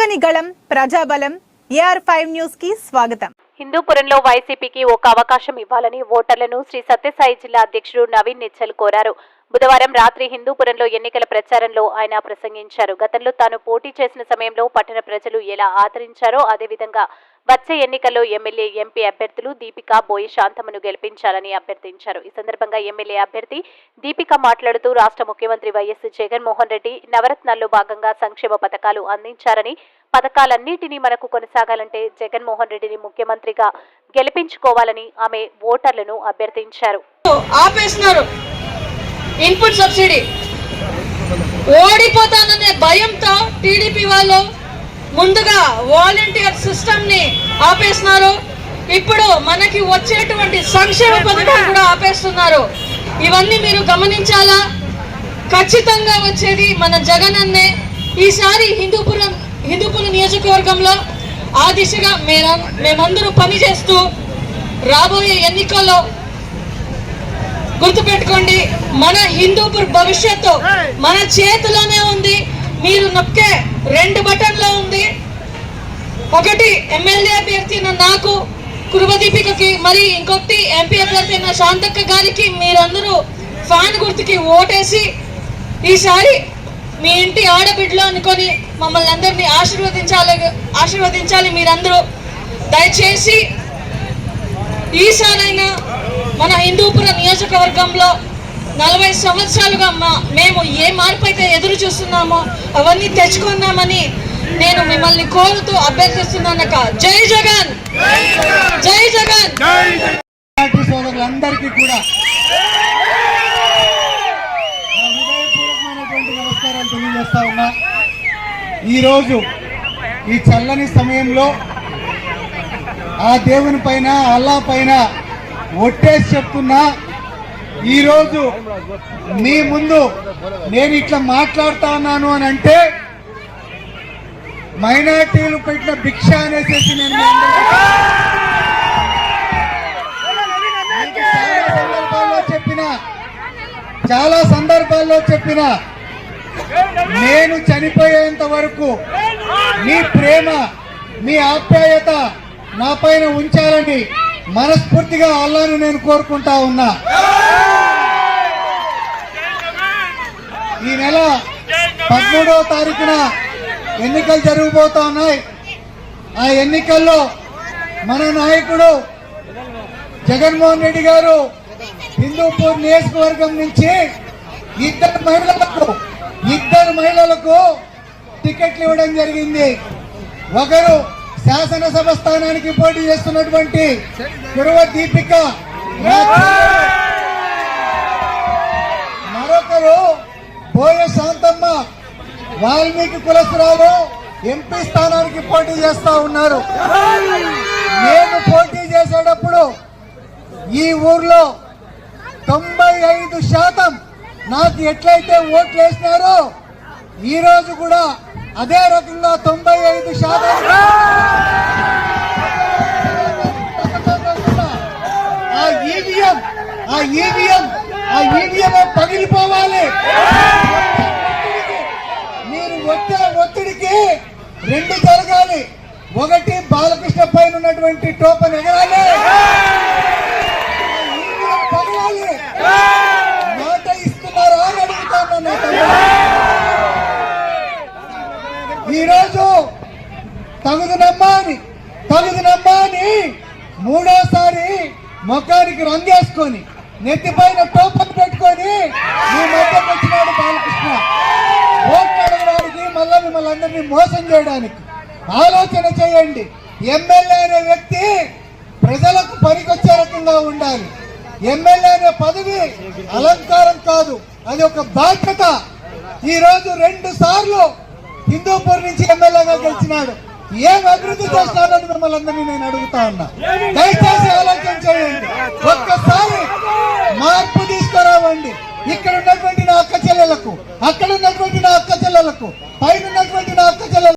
ప్రజని గళం ప్రజాబలం AR five న్యూస్కి స్వాగతం. హిందూపురంలో వైసీపీకి ఒక అవకాశం ఇవ్వాలని ఓటర్లను శ్రీ సత్యసాయి జిల్లా అధ్యక్షుడు నవీన్ నిచ్చల్ కోరారు. బుధవారం రాత్రి హిందూపురంలో ఎన్నికల ప్రచారంలో ఆయన ప్రసంగించారు. గతంలో తాను పోటీ చేసిన సమయంలో పట్టణ ప్రజలు ఎలా ఆదరించారో అదేవిధంగా వచ్చే ఎన్నికల్లో ఎమ్మెల్యే ఎంపీ అభ్యర్థులు దీపిక బోయి శాంతమ్మను గెలిపించాలని అభ్యర్థించారు. ఈ సందర్భంగా ఎమ్మెల్యే అభ్యర్థి దీపిక మాట్లాడుతూ రాష్ట్ర ముఖ్యమంత్రి వైఎస్ జగన్మోహన్ రెడ్డి నవరత్నాల్లో భాగంగా సంక్షేమ పథకాలు అందించారని పథకాలన్నింటినీ మనకు కొనసాగాలంటే జగన్మోహన్ రెడ్డిని ముఖ్యమంత్రిగా గెలిపించుకోవాలని ఆమె ఓటర్లను అభ్యర్థించారు. ఆపేసినారు. Input subsidy. ఓడిపోతాననే భయంతో టీడీపీ వాళ్ళు ముందుగా వాలంటీర్ సిస్టమ్ని ఆపేస్తున్నారు. ఇప్పుడు మనకి వచ్చేటువంటి సంక్షేమ పథకాలు కూడా ఆపేస్తున్నారు. ఇవన్నీ మీరు గమనించాలా? ఖచ్చితంగా వచ్చేది మన జగన్ అన్నే ఈసారి హిందూపురం హిందూపురం నియోజకవర్గంలో ఆ దిశగా మేమందరూ పనిచేస్తూ రాబోయే ఎన్నికల్లో గుర్తుపెట్టుకోండి మన హిందూపూర్ భవిష్యత్తు మన చేతిలోనే ఉంది. మీరు నొక్కే రెండు బటన్లో ఉంది. ఒకటి ఎమ్మెల్యే అభ్యర్థి నాకు కురుబదీపికకి మరి ఇంకొకటి ఎంపీ అభ్యర్థి అయిన శాంతక్క గారికి మీరందరూ ఫ్యాన్ గుర్తుకి ఓటేసి ఈసారి మీ ఇంటి ఆడబిడ్డలు అనుకొని మమ్మల్ని అందరినీ ఆశీర్వదించాలి ఆశీర్వదించాలి మీరందరూ. దయచేసి ఈసారైనా మన హిందూపుర నియోజకవర్గంలో నలభై సంవత్సరాలుగా మా మేము ఏ మార్పు అయితే ఎదురు చూస్తున్నామో అవన్నీ తెచ్చుకున్నామని నేను మిమ్మల్ని కోరుతూ అభ్యర్థిస్తున్నానక జై జగన్! జై జగన్! సోదరులందరికీ కూడా హృదయపూర్వకమైనటువంటి నమస్కారాలు తెలియజేస్తా ఉన్నా. ఈరోజు ఈ చల్లని సమయంలో ఆ దేవుని పైన అల్లా పైన ఒట్టేసి చెప్తున్నా ఈరోజు మీ ముందు నేను ఇట్లా మాట్లాడుతా ఉన్నాను అని అంటే మైనార్టీలు పెట్టిన భిక్ష అనేసేసి నేను చాలా సందర్భాల్లో చెప్పిన చాలా సందర్భాల్లో చెప్పిన నేను చనిపోయేంత వరకు మీ ప్రేమ మీ ఆప్యాయత నా పైన ఉంచాలని మనస్ఫూర్తిగా అల్లాను నేను కోరుకుంటా ఉన్నా. ఈ నెల పదమూడవ తారీఖున ఎన్నికలు జరగబోతా ఉన్నాయి. ఆ ఎన్నికల్లో మన నాయకుడు జగన్మోహన్ రెడ్డి గారు హిందూపూర్ నియోజకవర్గం నుంచి ఇద్దరు మహిళలకు ఇద్దరు మహిళలకు టికెట్లు ఇవ్వడం జరిగింది. ఒకరు శాసనసభ స్థానానికి పోటీ చేస్తున్నటువంటి గురువ దీపిక. మరొకరు బోయ శాంతమ్మ వాల్మీకి కులస్తురాలు ఎంపీ స్థానానికి పోటీ చేస్తా ఉన్నారు. నేను పోటీ చేసేటప్పుడు ఈ ఊర్లో తొంభై ఐదు శాతం నాకు ఎట్లయితే ఓట్లు వేసినారో ఈరోజు కూడా అదే రకంగా తొంభై ఐదు శాతం. ఆ ఈవీఎం ఆ ఈవీఎం ఆ ఈవీఎం పగిలిపోవాలి. మీరు ఒత్తిడి ఒత్తిడికి రెండు జరగాలి. ఒకటి బాలకృష్ణ పైన ఉన్నటువంటి టోపన్ ఎగరాలి. ఈరోజు తగుదునమ్మా అని తగుదునమ్మా అని మూడోసారి ముఖానికి రంగేసుకొని నెత్తిపైన టోపన్ పెట్టుకొని మీ మధ్యకు వచ్చినాడు బాలకృష్ణ. ఓట్లు అడగడానికి మళ్ళీ మిమ్మల్ని అందరినీ మోసం చేయడానికి ఆలోచన చేయండి. ఎమ్మెల్యే అనే వ్యక్తి ప్రజలకు పనికొచ్చే రకంగా ఉండాలి. ఎమ్మెల్యే అనే పదవి అలంకారం కాదు అది ఒక బాధ్యత. ఈరోజు రెండు సార్లు హిందూపూర్ నుంచి ఎమ్మెల్యేగా గెలిచినాడు. ఏం అభివృద్ధి చేస్తానని మిమ్మల్ని అందరినీ నేను అడుగుతా ఉన్నా. దయచేసి ఆలోచన చేయండి.